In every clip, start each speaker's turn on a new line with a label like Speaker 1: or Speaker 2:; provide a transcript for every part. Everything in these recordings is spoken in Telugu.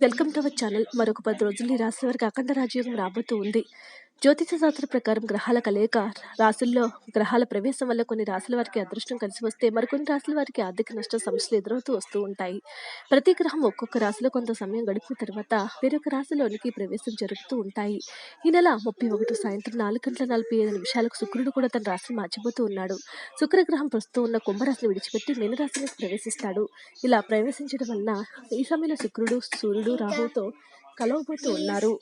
Speaker 1: Welcome to our channel. మరొక పది రోజులు ఈ రాశి వారికి అఖండ రాజయోగం రాబోతూ ఉంది. జ్యోతిష శాస్త్ర ప్రకారం గ్రహాల కలయిక రాశుల్లో గ్రహాల ప్రవేశం వల్ల కొన్ని రాశుల వారికి అదృష్టం కలిసి వస్తే మరికొన్ని రాశుల వారికి ఆర్థిక నష్ట సమస్యలు ఎదురవుతూ వస్తూ ఉంటాయి. ప్రతి గ్రహం ఒక్కొక్క రాశిలో కొంత సమయం గడిపిన తర్వాత వేరొక రాశిలోనికి ప్రవేశం జరుగుతూ ఉంటాయి. ఈ నెల ముప్పై ఒకటి సాయంత్రం నాలుగు గంటల నలభై ఐదు నిమిషాలకు శుక్రుడు కూడా తన రాశిని మార్చిపోతూ ఉన్నాడు. శుక్రగ్రహం ప్రస్తుతం ఉన్న కుంభరాశిని విడిచిపెట్టి మీనరాశిలోకి ప్రవేశిస్తాడు. ఇలా ప్రవేశించడం వలన ఈ సమయంలో శుక్రుడు సూర్యుడు రాహుతో కలవబోతూ ఉన్నారు.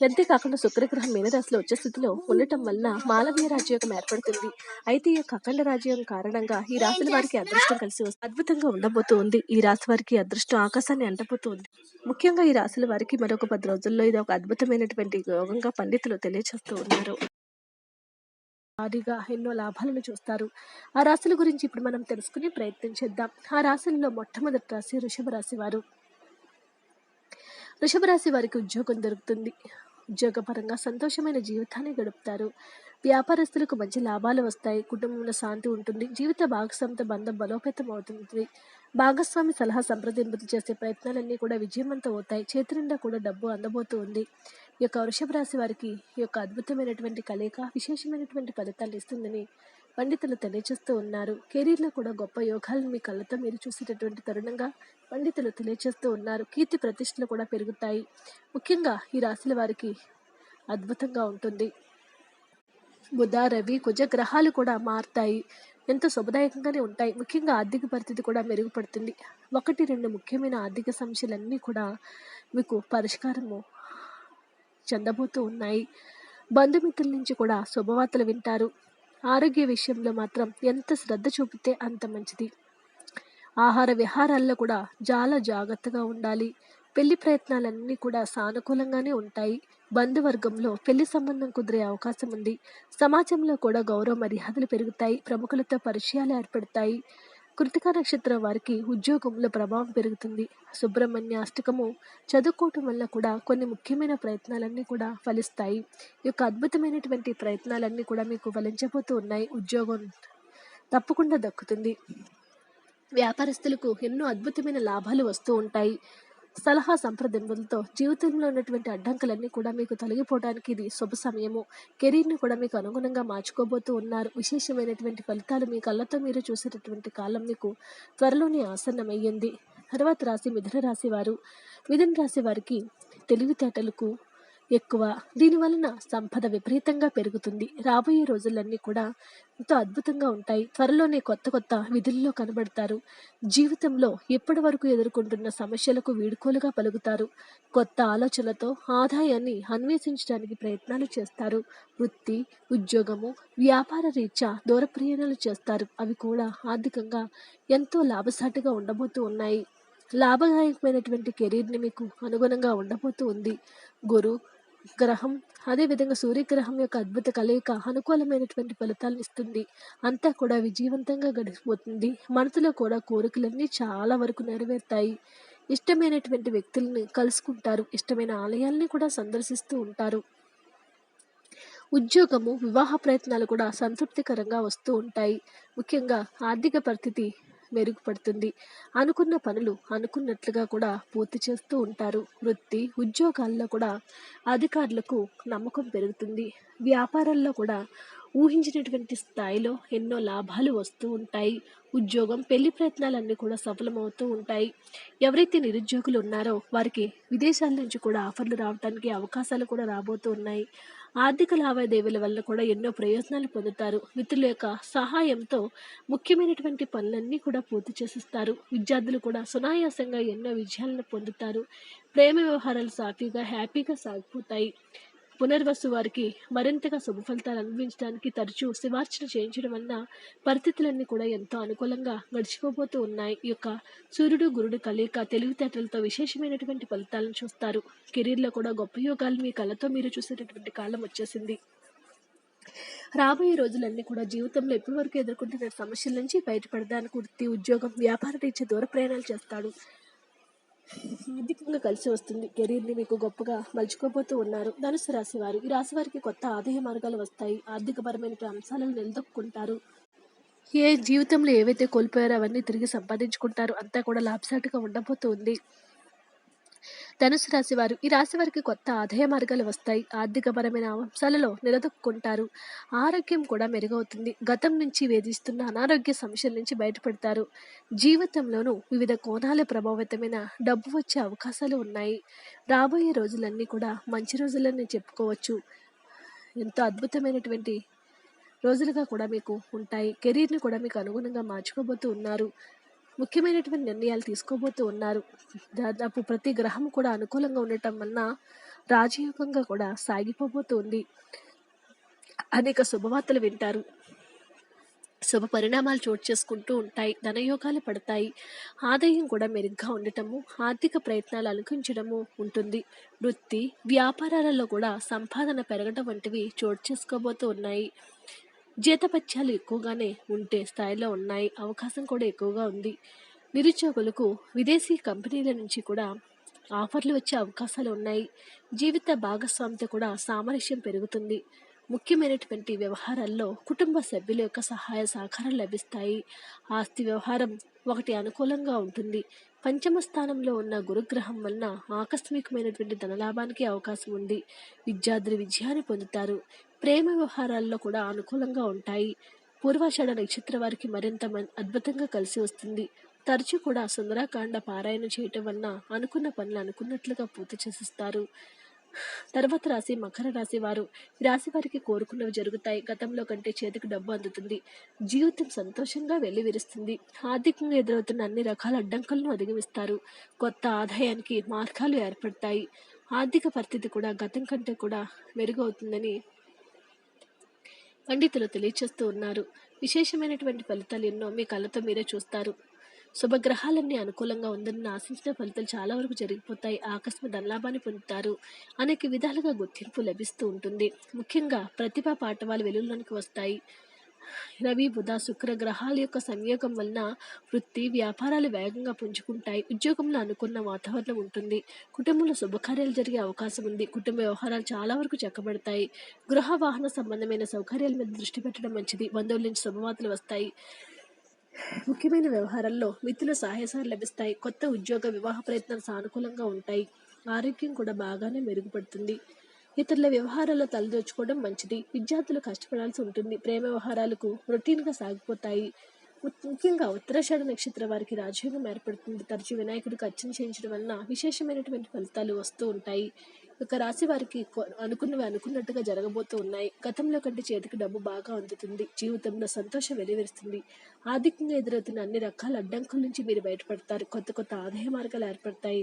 Speaker 1: అంతేకాకుండా శుక్రగ్రహం మీనరాశిలో వచ్చే స్థితిలో ఉండటం వల్ల మాలవీయ రాజ్యోగం ఏర్పడుతుంది. అయితే ఈ యొక్క అఖండ రాజ్యోగం కారణంగా ఈ రాశుల వారికి అదృష్టం కలిసి వస్తుంది అద్భుతంగా ఉండబోతుంది. ఈ రాశి వారికి అదృష్టం ఆకాశాన్ని అంటబోతుంది. ముఖ్యంగా ఈ రాశుల వారికి మరొక పది రోజుల్లో ఇది ఒక అద్భుతమైనటువంటి యోగంగా పండితులు తెలియజేస్తూ ఉన్నారు. భారీగా ఎన్నో లాభాలను చూస్తారు. ఆ రాశుల గురించి ఇప్పుడు మనం తెలుసుకుని ప్రయత్నం చేద్దాం. ఆ రాశుల్లో మొట్టమొదటి రాశి వృషభ రాశి వారు. వృషభరాశి వారికి ఉద్యోగం దొరుకుతుంది. ఉద్యోగపరంగా సంతోషమైన జీవితాన్ని గడుపుతారు. వ్యాపారస్తులకు మంచి లాభాలు వస్తాయి. కుటుంబంలో శాంతి ఉంటుంది. జీవిత భాగస్వామితో బంధం బలోపేతం అవుతుంది. భాగస్వామి సలహా సంప్రదింపులు చేసే ప్రయత్నాలన్నీ కూడా విజయవంతం అవుతాయి. చేతి నిండా కూడా డబ్బు అందబోతూ ఉంది. ఈ యొక్క వృషభ రాశి వారికి ఈ యొక్క అద్భుతమైనటువంటి కలయిక విశేషమైనటువంటి ఫలితాలు ఇస్తుందని పండితులు తెలియజేస్తూ ఉన్నారు. కెరీర్లో కూడా గొప్ప యోగాలను మీ కళ్ళతో మీరు చూసేటటువంటి తరుణంగా పండితులు తెలియజేస్తూ ఉన్నారు. కీర్తి ప్రతిష్టలు కూడా పెరుగుతాయి. ముఖ్యంగా ఈ రాశుల వారికి అద్భుతంగా ఉంటుంది. బుధ రవి కుజ గ్రహాలు కూడా మారుతాయి. ఎంతో శుభదాయకంగానే ఉంటాయి. ముఖ్యంగా ఆర్థిక పరిస్థితి కూడా మెరుగుపడుతుంది. ఒకటి రెండు ముఖ్యమైన ఆర్థిక సమస్యలన్నీ కూడా మీకు పరిష్కారము చెందబోతూ ఉన్నాయి. బంధుమిత్రుల నుంచి కూడా శుభవార్తలు వింటారు. ఆరోగ్య విషయంలో మాత్రం ఎంత శ్రద్ధ చూపితే అంత మంచిది. ఆహార విహారాల్లో కూడా చాలా జాగ్రత్తగా ఉండాలి. పెళ్ళి ప్రయత్నాలన్నీ కూడా సానుకూలంగానే ఉంటాయి. బంధువర్గంలో పెళ్ళి సంబంధం కుదిరే అవకాశం ఉంది. సమాజంలో కూడా గౌరవ మర్యాదలు పెరుగుతాయి. ప్రముఖులతో పరిచయాలు ఏర్పడతాయి. కృతికా నక్షత్రం వారికి ఉద్యోగంలో ప్రభావం పెరుగుతుంది. సుబ్రహ్మణ్య అష్టకము చదువుకోవటం వల్ల కూడా కొన్ని ముఖ్యమైన ప్రయత్నాలన్నీ కూడా ఫలిస్తాయి. ఈ యొక్క అద్భుతమైనటువంటి ప్రయత్నాలన్నీ కూడా మీకు ఫలించబోతూ ఉన్నాయి. ఉద్యోగం తప్పకుండా దక్కుతుంది. వ్యాపారస్తులకు ఎన్నో అద్భుతమైన లాభాలు వస్తూ ఉంటాయి. సలహా సంప్రదింపులతో జీవితంలో ఉన్నటువంటి అడ్డంకులన్నీ కూడా మీకు తొలగిపోవడానికి ఇది శుభ సమయము. కెరీర్ని కూడా మీకు అనుగుణంగా మార్చుకోబోతూ ఉన్నారు. విశేషమైనటువంటి ఫలితాలు మీ కళ్ళతో మీరు చూసేటటువంటి కాలం మీకు త్వరలోనే ఆసన్నమయ్యింది. తర్వాత రాశి మిథున రాశి వారు. మిథున రాశి వారికి తెలివితేటలకు ఎక్కువ. దీనివలన సంపద విపరీతంగా పెరుగుతుంది. రాబోయే రోజులన్నీ కూడా ఎంతో అద్భుతంగా ఉంటాయి. త్వరలోనే కొత్త కొత్త విధుల్లో కనబడతారు. జీవితంలో ఎప్పటి వరకు ఎదుర్కొంటున్న సమస్యలకు వీడుకోలుగా పలుకుతారు. కొత్త ఆలోచనలతో ఆదాయాన్ని అన్వేషించడానికి ప్రయత్నాలు చేస్తారు. వృత్తి ఉద్యోగము వ్యాపార రీత్యా దూర ప్రయాణాలు చేస్తారు. అవి కూడా ఆర్థికంగా ఎంతో లాభసాటిగా ఉండబోతూ ఉన్నాయి. లాభదాయకమైనటువంటి కెరీర్ని మీకు అనుగుణంగా ఉండబోతూ ఉంది. గురు గ్రహం. అదేవిధంగా సూర్యగ్రహం యొక్క అద్భుత కలయిక అనుకూలమైనటువంటి ఫలితాలను ఇస్తుంది. అంతా కూడా విజయవంతంగా గడిచిపోతుంది. మనసులో కూడా కోరికలన్నీ చాలా వరకు నెరవేరుతాయి. ఇష్టమైనటువంటి వ్యక్తుల్ని కలుసుకుంటారు. ఇష్టమైన ఆలయాల్ని కూడా సందర్శిస్తూ ఉంటారు. ఉద్యోగము వివాహ ప్రయత్నాలు కూడా సంతృప్తికరంగా వస్తూ ఉంటాయి. ముఖ్యంగా ఆర్థిక పరిస్థితి మెరుగుపడుతుంది. అనుకున్న పనులు అనుకున్నట్లుగా కూడా పూర్తి చేస్తూ ఉంటారు. వృత్తి ఉద్యోగాల్లో కూడా అధికారులకు నమ్మకం పెరుగుతుంది. వ్యాపారాల్లో కూడా ఊహించినటువంటి స్థాయిలో ఎన్నో లాభాలు వస్తూ ఉంటాయి. ఉద్యోగం పెళ్ళి ప్రయత్నాలన్నీ కూడా సఫలమవుతూ ఉంటాయి. ఎవరైతే నిరుద్యోగులు ఉన్నారో వారికి విదేశాల నుంచి కూడా ఆఫర్లు రావడానికి అవకాశాలు కూడా రాబోతూ ఉన్నాయి. ఆర్థిక లావాదేవీల వల్ల కూడా ఎన్నో ప్రయోజనాలు పొందుతారు. మిత్రుల యొక్క సహాయంతో ముఖ్యమైనటువంటి పనులన్నీ కూడా పూర్తి చేసిస్తారు. విద్యార్థులు కూడా సునాయాసంగా ఎన్నో విజయాలను పొందుతారు. ప్రేమ వ్యవహారాలు సాఫీగా హ్యాపీగా సాగిపోతాయి. పునర్వసు వారికి మరింతగా శుభ ఫలితాలు అనుభవించడానికి తరచూ శివార్చన చేయించడం వలన పరిస్థితులన్నీ కూడా ఎంతో అనుకూలంగా గడిచిపోబోతూ ఉన్నాయి. ఈ యొక్క సూర్యుడు గురుడు కలయిక తెలివితేటలతో విశేషమైనటువంటి ఫలితాలను చూస్తారు. కెరీర్లో కూడా గొప్ప యోగాలు మీ కళ్ళతో మీరు చూసేటటువంటి కాలం వచ్చేసింది. రాబోయే రోజులన్నీ కూడా జీవితంలో ఎప్పటివరకు ఎదుర్కొంటున్న సమస్యల నుంచి బయటపడడానికి వృత్తి ఉద్యోగం వ్యాపార రీత్యా దూర ప్రయాణాలు చేస్తాడు. ఆర్థికంగా కలిసి వస్తుంది. కెరీర్ని మీకు గొప్పగా మలుచుకోబోతూ ఉన్నారు. ధనుసు రాశి వారు ఈ రాశి వారికి కొత్త ఆదాయ మార్గాలు వస్తాయి. ఆర్థికపరమైన అంశాలను నిలదొక్కుంటారు ఏ జీవితంలో ఏవైతే కోల్పోయారో అవన్నీ తిరిగి సంపాదించుకుంటారు. అంతా కూడా లాభసాటిగా ఉండబోతుంది ధనుసు రాశి వారు ఈ రాశి వారికి కొత్త ఆదాయ మార్గాలు వస్తాయి. ఆర్థికపరమైన అంశాలలో నిలదొక్కుంటారు. ఆరోగ్యం కూడా మెరుగవుతుంది. గతం నుంచి వేధిస్తున్న అనారోగ్య సమస్యల నుంచి బయటపడతారు. జీవితంలోనూ వివిధ కోణాల ప్రభావితమైన డబ్బు వచ్చే అవకాశాలు ఉన్నాయి. రాబోయే రోజులన్నీ కూడా మంచి రోజులని చెప్పుకోవచ్చు. ఎంతో అద్భుతమైనటువంటి రోజులుగా కూడా మీకు ఉంటాయి. కెరీర్ని కూడా మీకు అనుగుణంగా మార్చుకోబోతూ ఉన్నారు. ముఖ్యమైనటువంటి నిర్ణయాలు తీసుకోబోతూ ఉన్నారు. దాదాపు ప్రతి గ్రహం కూడా అనుకూలంగా ఉండటం వలన రాజయోగంగా కూడా సాగిపోబోతుంది అనేక శుభవార్తలు వింటారు. శుభ పరిణామాలు చోటు చేసుకుంటూ ఉంటాయి. ధనయోగాలు పడతాయి. ఆదాయం కూడా మెరుగ్గా ఉండటము ఆర్థిక ప్రయత్నాలు అనుకుంచడము ఉంటుంది. వృత్తి వ్యాపారాలలో కూడా సంపాదన పెరగడం వంటివి చోటు చేసుకోబోతూ ఉన్నాయి. జీతపత్యాలు ఎక్కువగానే ఉంటే స్థాయిలో ఉన్నాయి. అవకాశం కూడా ఎక్కువగా ఉంది. నిరుద్యోగులకు విదేశీ కంపెనీల నుంచి కూడా ఆఫర్లు వచ్చే అవకాశాలు ఉన్నాయి. జీవిత భాగస్వామితో కూడా సామరస్యం పెరుగుతుంది. ముఖ్యమైనటువంటి వ్యవహారాల్లో కుటుంబ సభ్యుల యొక్క సహాయ సహకారాలు లభిస్తాయి. ఆస్తి వ్యవహారం ఒకటి అనుకూలంగా ఉంటుంది. పంచమ స్థానంలో ఉన్న గురుగ్రహం వలన ఆకస్మికమైనటువంటి ధనలాభానికి అవకాశం ఉంది. విద్యార్థులు విజయాన్ని పొందుతారు. ప్రేమ వ్యవహారాల్లో కూడా అనుకూలంగా ఉంటాయి. పూర్వాషాఢ నక్షత్ర వారికి మరింత అద్భుతంగా కలిసి వస్తుంది. తరచూ కూడా సుందరాకాండ పారాయణ చేయటం వలన అనుకున్న పనులు అనుకున్నట్లుగా పూర్తి చేసిస్తారు. తర్వాత రాశి మకర రాశి వారు రాశి వారికి కోరుకున్నవి జరుగుతాయి. గతంలో కంటే చేతికి డబ్బు అందుతుంది. జీవితం సంతోషంగా వెళ్ళి విరుస్తుంది ఆర్థికంగా ఎదురవుతున్న అన్ని రకాల అడ్డంకులను అధిగమిస్తారు. కొత్త ఆదాయానికి మార్గాలు ఏర్పడతాయి. ఆర్థిక పరిస్థితి కూడా గతం కంటే కూడా మెరుగవుతుందని పండితులు తెలియచేస్తూ ఉన్నారు. విశేషమైనటువంటి ఫలితాలు ఎన్నో మీ కళ్ళతో మీరే చూస్తారు. శుభగ్రహాలన్నీ అనుకూలంగా ఉందని ఆశించిన ఫలితాలు చాలా వరకు జరిగిపోతాయి. ఆకస్మిక ధనలాభాన్ని పొందుతారు. అనేక విధాలుగా గుర్తింపు లభిస్తూ ఉంటుంది. ముఖ్యంగా ప్రతిభా పాఠవాలు వెలుగులోనికి వస్తాయి. రవి బుధ శుక్ర గ్రహాల యొక్క సంయోగం వలన వృత్తి వ్యాపారాలు వేగంగా పుంజుకుంటాయి. ఉద్యోగంలో అనుకున్న వాతావరణం ఉంటుంది. కుటుంబంలో శుభకార్యాలు జరిగే అవకాశం ఉంది. కుటుంబ వ్యవహారాలు చాలా వరకు చక్కబడతాయి. గృహ వాహన సంబంధమైన సౌకర్యాల మీద దృష్టి పెట్టడం మంచిది. బంధువుల నుంచి శుభవార్తలు వస్తాయి. ముఖ్యమైన వ్యవహారాల్లో మిత్రుల సహాయసాలు లభిస్తాయి. కొత్త ఉద్యోగ వివాహ ప్రయత్నాలు సానుకూలంగా ఉంటాయి. ఆరోగ్యం కూడా బాగానే మెరుగుపడుతుంది. ఇతరుల వ్యవహారాల్లో తలదోచుకోవడం మంచిది. విద్యార్థులు కష్టపడాల్సి ఉంటుంది. ప్రేమ వ్యవహారాలకు రొటీన్గా సాగిపోతాయి. ముఖ్యంగా ఉత్తరాషాఢ నక్షత్ర వారికి రాజయోగం ఏర్పడుతుంది. తరచూ వినాయకుడికి అర్చన చేయించడం వలన విశేషమైనటువంటి ఫలితాలు వస్తూ ఉంటాయి. ఒక రాశి వారికి అనుకున్నవి అనుకున్నట్టుగా జరగబోతూ ఉన్నాయి. గతంలో కంటే చేతికి డబ్బు బాగా అందుతుంది. జీవితంలో సంతోషం వెలువరుస్తుంది. ఆర్థికంగా ఎదురవుతున్న అన్ని రకాల అడ్డంకుల నుంచి మీరు బయటపడతారు. కొత్త కొత్త ఆదాయ మార్గాలు ఏర్పడతాయి.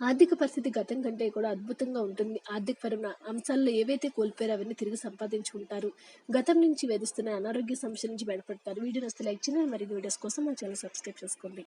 Speaker 1: ఆర్థిక పరిస్థితి గతం కంటే కూడా అద్భుతంగా ఉంటుంది. ఆర్థికపరమైన అంశాల్లో ఏవైతే కోల్పోయారో అవన్నీ తిరిగి సంపాదించుకుంటారు. గతం నుంచి వేధిస్తున్న అనారోగ్య సమస్యల నుంచి బయటపడతారు. వీడియో నస్తే లైక్ చేయండి. మరిన్ని వీడియోస్ కోసం మా ఛానల్ సబ్స్క్రైబ్ చేసుకోండి.